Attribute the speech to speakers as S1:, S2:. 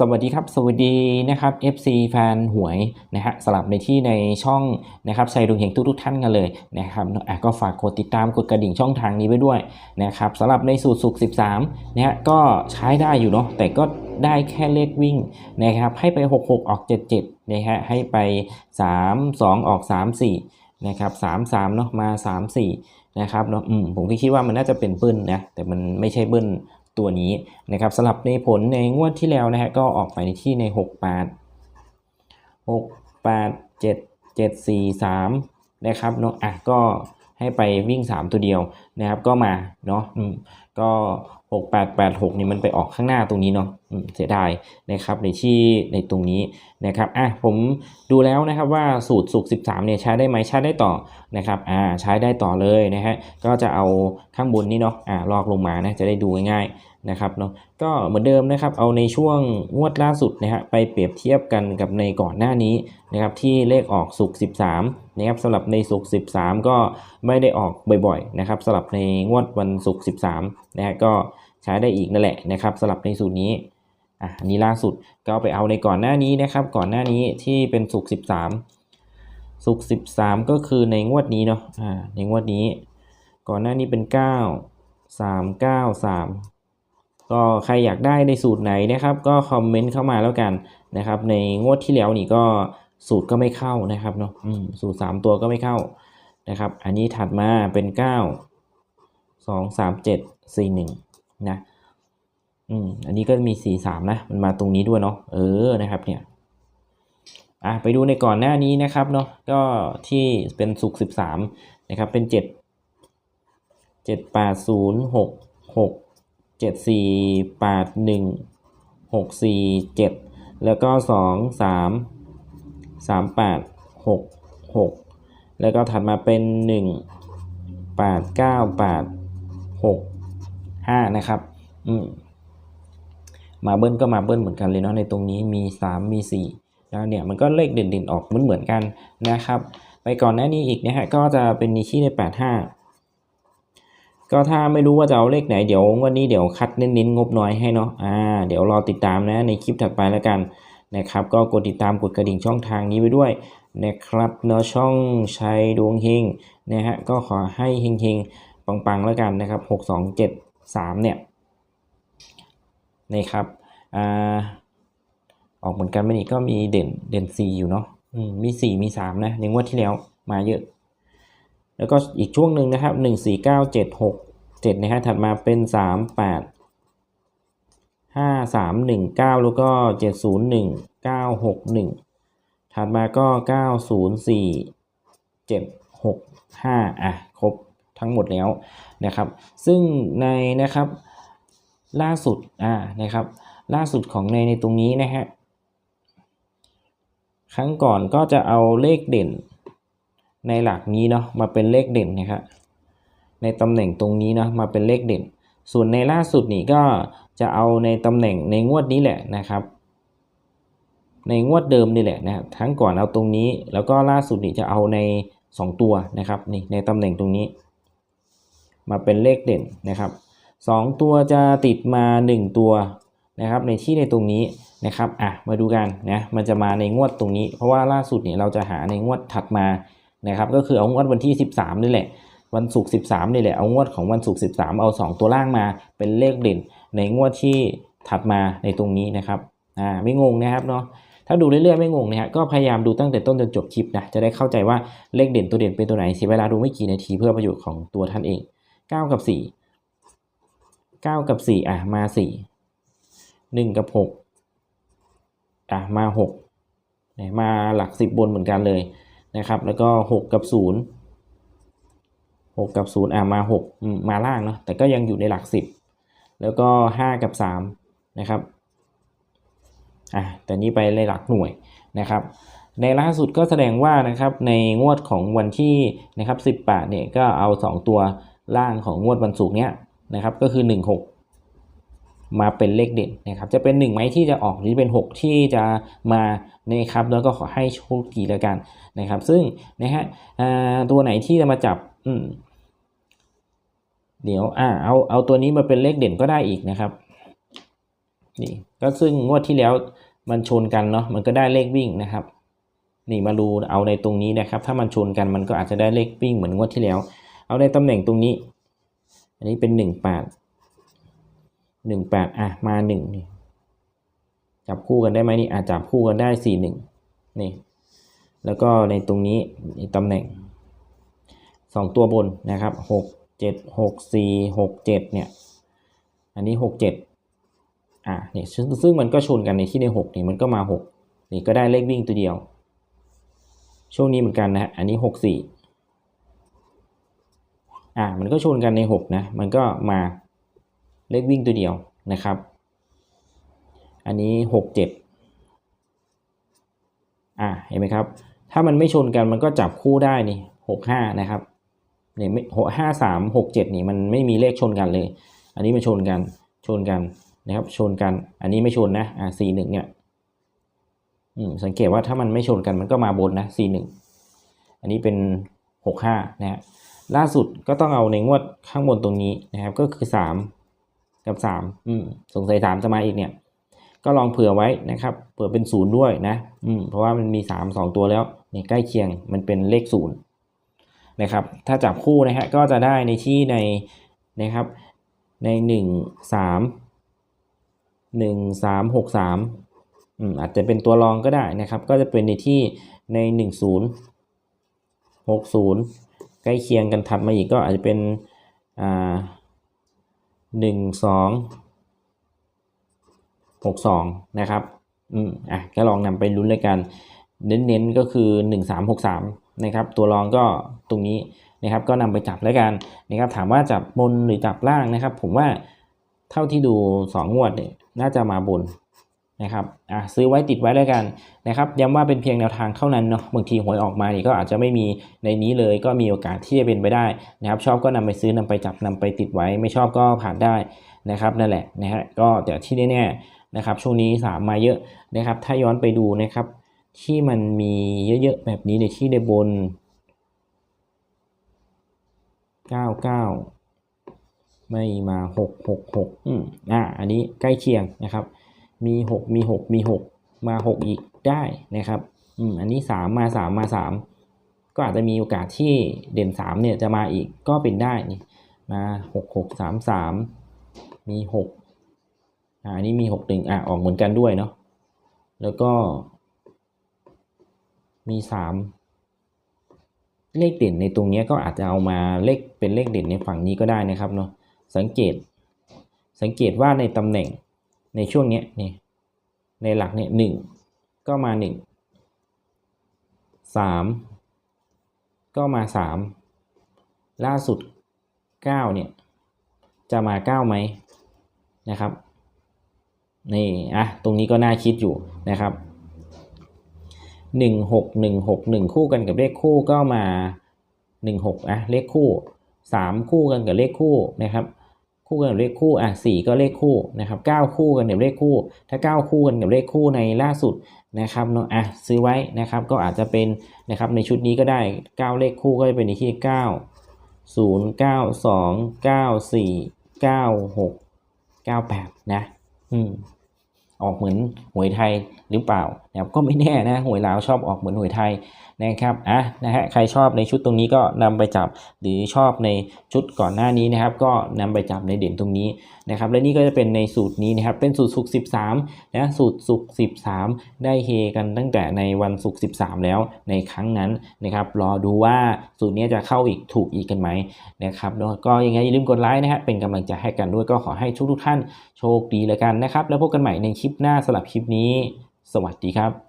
S1: สวัสดีครับ สวัสดีนะครับ FC แฟนหวยนะฮะสลับในที่ในช่องนะครับชัยดวงเฮงทุกๆท่านกันเลยนะครับอะก็ฝากกดติดตามกดกระดิ่งช่องทางนี้ไว้ด้วยนะครับสำหรับในสูตรสุก13นะฮะก็ใช้ได้อยู่เนาะแต่ก็ได้แค่เลขวิ่งนะครับให้ไป 66 ออก 77นะฮะให้ไป 3 2 ออก 3 4นะครับ3 3เนาะมา 3 4นะครับเนาะอืมผมก็คิดว่ามันน่าจะเป็นเบิ้ลนะแต่มันไม่ใช่เบิ้ล ตัวนี้นะครับสำหรับในผลในงวดที่แล้วนะฮะก็ออกไปในที่ใน 6 8 6 8 7 7 4 3นะครับเนาะอะก็ให้ไปวิ่ง 3 ตัวเดียวนะครับก็มาเนาะ อืมก็6 8 8 6นี่มันไปออกข้างหน้าตรงนี้เนาะเสียดายนะครับในที่ในตรงนี้นะครับอะผมดูแล้วนะครับว่าสูตรสุก13เนี่ยใช้ได้ไหมใช้ได้ต่อนะครับอ่าใช้ได้ต่อเลยนะฮะก็จะเอาข้างบนนี้เนาะอ่าลอกลงมานะจะได้ดูง่ายๆนะครับเนาะก็เหมือนเดิมนะครับเอาในช่วงงวดล่าสุดนะฮะไปเปรียบเทียบกันกับในก่อนหน้านี้นะครับที่เลขออกสุก13นะครับสำหรับในสุก13 ก็ไม่ได้ออกบ่อยๆนะครับสำหรับในงวดวันศุก13 นะก็ใช้ได้อีกนั่นแหละนะครับสำหรับในสูตรนี้อะนี้ล่าสุดก็ไปเอาในก่อนหน้านี้นะครับ ก่อนหน้านี้ที่เป็นสุก13 สุก13 ก็คือในงวดนี้เนาะอ่าในงวดนี้ ก่อนหน้านี้เป็น 9 3 9 3 ก็ใครอยากได้ในสูตรไหนนะครับ ก็คอมเมนต์เข้ามาแล้วกันนะครับ ในงวดที่แล้วนี่ก็สูตรก็ไม่เข้านะครับเนาะสูตร 3 ตัวก็ไม่เข้านะครับ อันนี้ถัดมาเป็น 9 2 3 7 4 1นะอืมอันนี้ก็มี4 3นะ มันมาตรงนี้ด้วยเนาะเออนะครับเนี่ยอะไปดูในก่อนหน้านี้นะครับเนาะก็ที่เป็นสุก13นะครับเป็น7 7 8 0 6 6เจ็ดสี่แปดหนึ่งหกสี่เจ็ดแล้วก็สองสามสามแปดหกหกแล้วก็ถัดมาเป็นหนึ่งแปดเก้าแปดหก ห้านะครับอืมมาเบิ้ลก็มาเบิ้ลเหมือนกันเลยเนาะในตรงนี้มีสามมีสี่แล้วเนี่ยมันก็เลขเด่นๆออกเหมือนเหมือนๆกันนะครับ ไปก่อนหน้านี้อีกนะฮะก็จะเป็นนิชี่ในแปดห้าก็ถ้าไม่รู้ว่าจะเอาเลขไหนเดี๋ยววันนี้เดี๋ยวคัดเน้นๆงบน้อยให้เนาะอ่าเดี๋ยวรอติดตามนะในคลิปถัดไปแล้วกันนะครับ ก็กดติดตามกดกระดิ่งช่องทางนี้ไว้ด้วยนะครับเนาะช่องชัยดวงเฮงนะฮะก็ขอให้เฮงๆปังๆแล้วกันนะครับห กสองเจ็ดสามเนี่ยนะครับอ่าออกเหมือนกันไม่นี่ก็มีเด่นเด่นสีอยู่เนาะมีสีมีสามนะในงวดที่แล้วมาเยอะ แล้วก็อีกช่วงหนึ่งนะครับหนึ่งสี่เก้าเจ็ดหกเจ็ดนะฮะถัดมาเป็นสามแปดห้าสามหนึ่งเก้าแล้วก็เจ็ดศูนย์หนึ่งเก้าหกหนึ่งถัดมาก็เก้าศูนย์สี่เจ็ดหกห้าอะ ครบ ทั้งหมดแล้วนะครับ ซึ่งในนะครับล่าสุดอ่านะครับ ล่าสุดของในในตรงนี้นะฮะครั้งก่อนก็จะเอาเลขเด่นในหลักนี้เนาะมาเป็นเลขเด่นนะครับในตำแหน่งตรงนี้เนาะมาเป็นเลขเด่น ส่วนในล่าสุดนี่ก็จะเอาในตำแหน่งในงวดนี้แหละนะครับ ในงวดเดิมนี่แหละนะทั้งก่อนเอาตรงนี้ แล้วก็ล่าสุดนี่จะเอาใน 2 ตัวนะครับนี่ในตำแหน่งตรงนี้ มาเป็นเลขเด่นนะครับ 2 ตัวจะติดมา 1 ตัวนะครับในที่ในตรงนี้นะครับอะมาดูกันนะมันจะมาในงวดตรงนี้ เพราะว่าล่าสุดเนี่ยเราจะหาในงวดถัดมานะครับก็คือเอางวดวันที่ 13นี่แหละวันศุกร์13นี่แหละเอางวดของวันศุกร์13 เอา 2 ตัวล่างมาเป็นเลขเด่น ในงวดที่ถัดมาในตรงนี้นะครับอ่าไม่งงนะครับเนาะถ้าดูเรื่อยๆไม่งงนะฮะก็พยายามดูตั้งแต่ต้นจนจบคลิปนะจะได้เข้าใจว่าเลขเด่นตัวเด่นเป็นตัวไหนเสียเวลาดูไม่กี่นาทีเพื่อประโยชน์ของตัวท่านเอง 9กับ4 9กับ4อะมา4 1กับ6อะมา6เนี่ยมาหลัก10บบนเหมือนกันเลยนะครับ แล้วก็6กับ0 6กับ0อะมา6มาล่างเนาะแต่ก็ยังอยู่ในหลัก10แล้วก็5กับ3นะครับอะแต่นี้ไปในหลักหน่วยนะครับ ในล่าสุดก็แสดงว่านะครับในงวดของวันที่นะครับ18เนี่ยก็เอา 2 ตัว ล่างของงวดวันศุกร์เนี้ยนะครับก็คือ 16 มาเป็นเลขเด่นนะครับจะเป็น1ไหมที่จะออกหรือเป็น 6 ที่จะมานะครับแล้วก็ขอให้โชคดีแล้วกันนะครับ ซึ่งนะฮะตัวไหนที่จะมาจับอืเดี๋ยวอ่าเอาเอาตัวนี้มาเป็นเลขเด่นก็ได้อีกนะครับนี่ก็ซึ่งงวดที่แล้วมันชนกันเนาะมันก็ได้เลขวิ่งนะครับ นี่มาดูเอาในตรงนี้นะครับ ถ้ามันชนกันมันก็อาจจะได้เลขวิ่งเหมือนงวดที่แล้ว เอาในตำแหน่งตรงนี้ อันนี้เป็นหนึ่งแปดหนึ่งแปดอะมาหนึ่งนี่จับคู่กันได้ไหมนี่อาจจับคู่กันได้สี่หนึ่งนี่แล้วก็ในตรงนี้ตำแหน่งสองตัวบนนะครับหกเจ็ดหกสี่หกเจ็ดเนี่ยอันนี้หกเจ็ดอะนี่ซึ่งซึ่งมันก็ชนกันในที่ในหกนี่มันก็มาหกนี่ก็ได้เลขวิ่งตัวเดียว ช่วงนี้เหมือนกันนะฮะอันนี้หกสี่ อะมันก็ชนกันในหกนะ มันก็มาเลขวิ่งตัวเดียวนะครับ อันนี้หกเจ็ดอะเห็นไหมครับ ถ้ามันไม่ชนกันมันก็จับคู่ได้นี่หกห้านะครับเนี่ยหกห้าสามหกเจ็ดนี่มันไม่มีเลขชนกันเลย อันนี้มาชนกันชนกันนะครับ ชนกัน อันนี้ไม่ชนนะอ่าสี่หนึ่งเนี่ยอืมสังเกตว่าถ้ามันไม่ชนกันมันก็มาบนนะสี่หนึ่งอันนี้เป็นหกห้านะฮะ ล่าสุดก็ต้องเอาในงวดข้างบนตรงนี้นะครับ ก็คือสามกับ 3 อืมสงสัยสามจะมาอีกเนี่ย ก็ลองเผื่อไว้นะครับ เผื่อเป็นศูนย์ด้วยนะ อืมเพราะว่ามันมีสามสองตัวแล้วเนี่ยใกล้เคียงมันเป็นเลขศูนย์นะครับ ถ้าจับคู่นะฮะก็จะได้ในที่ในนะครับ ในหนึ่งสามห1 3 6 3อืมอาจจะเป็นตัวรองก็ได้นะครับ ก็จะเป็นในที่ในหนึ่งศูนย์หกศูนย์ ล้เคียงกันถัดมาอีกก็อาจจะเป็นหนึ่งสองหกสองนะครับอืมอะก็ลองนำไปลุ้นเลยกัน เน้นๆก็คือหนึ่งสามหกสามนะครับ ตัวรองก็ตรงนี้นะครับ ก็นำไปจับแล้วกันนะครับ ถามว่าจับบนหรือจับล่างนะครับ ผมว่าเท่าที่ดูสองงวดเนี่ยน่าจะมาบน นะครับอะซื้อไว้ติดไว้แล้วกันนะครับย้ำว่าเป็นเพียงแนวทางเท่านั้นเนาะบางทีหวยออกมานี่ก็อาจจะไม่มีในนี้เลย ก็มีโอกาสที่จะเป็นไปได้นะครับชอบก็นำไปซื้อนำไปจับนำไปติดไว้ ไม่ชอบก็ผ่านได้นะครับนั่นแหละนะฮะก็แต่ที่แน่ๆนะครับช่วงนี้สามมาเยอะนะครับ ถ้าย้อนไปดูนะครับ ที่มันมีเยอะๆแบบนี้ในที่ในบน 99 ไม่มา 6 6 6อืมอ่าอันนี้ใกล้เคียงนะครับ มี 6 มี 6 มี 6 มา 6 อีกได้นะครับอืมอันนี้ 3 มา 3 มา 3 ก็อาจจะมีโอกาสที่เด่น 3 เนี่ยจะมาอีกก็เป็นได้นี่มา 6 6 3 3 มี 6อ่าอันนี้มี 6 1อะออกเหมือนกันด้วยเนาะแล้วก็ มี 3 เลขเด่นในตรงนี้ก็อาจจะเอามาเลขเป็นเลขเด่นในฝั่งนี้ก็ได้นะครับเนาะสังเกต สังเกตว่าในตำแหน่ง ในช่วงนี้นี่ในหลักเนี่ยหนึ่งก็มาหนึ่งสามก็มาสามล่าสุดเก้าเนี่ยจะมาเก้าไหมนะครับนี่อะตรงนี้ก็น่าคิดอยู่นะครับหนึ่งหกหนึ่งหกหนึ่งคู่กันกับเลขคู่ก็มาหนึ่งหกอะเลขคู่สามคู่กันกับเลขคู่นะครับ คู่กันกับเลขคู่อะสี่ก็เลขคู่นะครับเก้าคู่กันกับเลขคู่ ถ้าเก้าคู่กันกับเลขคู่ในล่าสุดนะครับเนาะอะซื้อไว้นะครับก็อาจจะเป็นนะครับในชุดนี้ก็ได้เก้าเลขคู่ก็จะเป็นในที่เก้าศูนย์เก้าสองเก้าสี่เก้าหกเก้าแปดนะอืมออกเหมือนหวยไทยหรือเปล่า นะครับก็ไม่แน่นะหวยลาวชอบออกเหมือนหวยไทยนะครับอะนะฮะใครชอบในชุดตรงนี้ก็นำไปจับหรือชอบในชุดก่อนหน้านี้นะครับ ก็นำไปจับในเด่นตรงนี้นะครับ และนี่ก็จะเป็นในสูตรนี้นะครับ เป็นสูตรสุก13นะสูตรสุก13 ได้เฮกันตั้งแต่ในวันศุก13 แล้วในครั้งนั้นนะครับ รอดูว่าสูตรนี้จะเข้าอีกถูกอีกกันไหมนะครับแล้วก็ยังไงอย่าลืมกดไลค์นะฮะเป็นกำลังใจให้กันด้วยก็ขอให้ทุกทุกท่านโชคดีแล้วกันนะครับ แล้วพบกันใหม่ในคลิปหน้าสำหรับคลิปนี้ สวัสดีครับ